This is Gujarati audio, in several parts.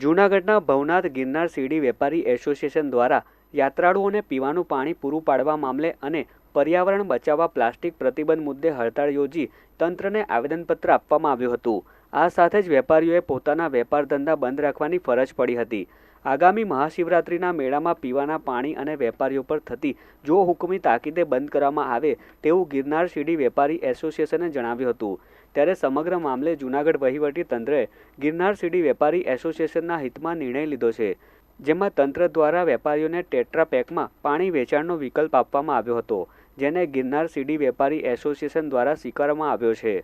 જૂનાગઢના ભવનાથ ગિરનાર સીડી વેપારી એસોસિએશન દ્વારા યાત્રાળુઓને પીવાનું પાણી પૂરું પાડવા મામલે અને પર્યાવરણ બચાવવા પ્લાસ્ટિક પ્રતિબંધ મુદ્દે હડતાળ યોજી તંત્રને આવેદનપત્ર આપવામાં આવ્યું હતું. આ સાથે જ વેપારીઓએ પોતાના વેપાર ધંધા બંધ રાખવાની ફરજ પડી હતી. આગામી મહાશિવરાત્રિના મેળામાં પીવાના પાણી અને વેપારીઓ પર થતી જો હુકમી તાકીદે બંધ કરવામાં આવે તેવું ગિરનાર શીડી વેપારી એસોસિએશને જણાવ્યું હતું. ત્યારે સમગ્ર મામલે જૂનાગઢ વહીવટી તંત્રએ ગિરનાર સીડી વેપારી એસોસિએશનના હિતમાં નિર્ણય લીધો છે, જેમાં તંત્ર દ્વારા વેપારીઓને ટેટ્રાપેકમાં પાણી વેચાણનો વિકલ્પ આપવામાં આવ્યો હતો, જેને ગિરનાર સીડી વેપારી એસોસિએશન દ્વારા સ્વીકારવામાં આવ્યો છે.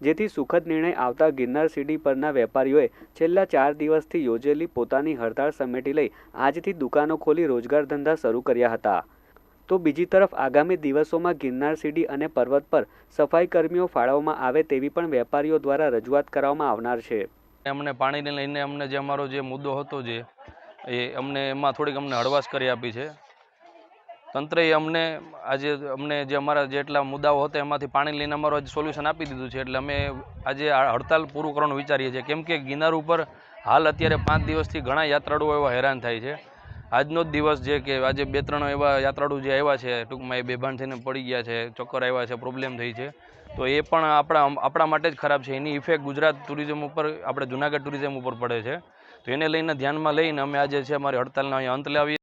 જેથી સુખદ નિર્ણય આવતા ગિરનાર સીડી પરના વેપારીઓએ છેલ્લા ચાર દિવસથી યોજેલી પોતાની હડતાળ સમેટી લઈ આજથી દુકાનો ખોલી રોજગાર ધંધા શરૂ કર્યા હતા. તો બીજી તરફ આગામી દિવસોમાં ગિરનાર સીડી અને પર્વત પર સફાઈ કર્મીઓ ફાળવવામાં આવે તેવી પણ વેપારીઓ દ્વારા રજૂઆત કરવામાં આવનાર છે. અમને પાણીને લઈને અમને જે અમારો જે મુદ્દો હતો જે, એ અમને એમાં થોડીક અમને હળવાશ કરી આપી છે. તંત્રએ અમને આજે અમને જે અમારા જેટલા મુદ્દાઓ હતા એમાંથી પાણી લઈને અમારું આજે સોલ્યુશન આપી દીધું છે. એટલે અમે આજે હડતાલ પૂરું કરવાનું વિચારીએ છીએ. કેમ કે ગિરનાર ઉપર હાલ અત્યારે પાંચ દિવસથી ઘણા યાત્રાળુઓ એવા હેરાન થાય છે. આજનો જ દિવસ જે કે આજે બે ત્રણ એવા યાત્રાળુ જે આવ્યા છે, ટૂંકમાં એ બેભાન થઈને પડી ગયા છે, ચક્કર આવ્યા છે પ્રોબ્લેમ થઈ છે. તો એ પણ આપણા આપણા માટે જ ખરાબ છે. એની ઇફેક્ટ ગુજરાત ટુરિઝમ ઉપર, આપણે જુનાગઢ ટુરિઝમ ઉપર પડે છે. તો એને લઈને ધ્યાનમાં લઈને અમે આજે છે, અમારી હડતાલના અહીંયા અંત લાવીએ.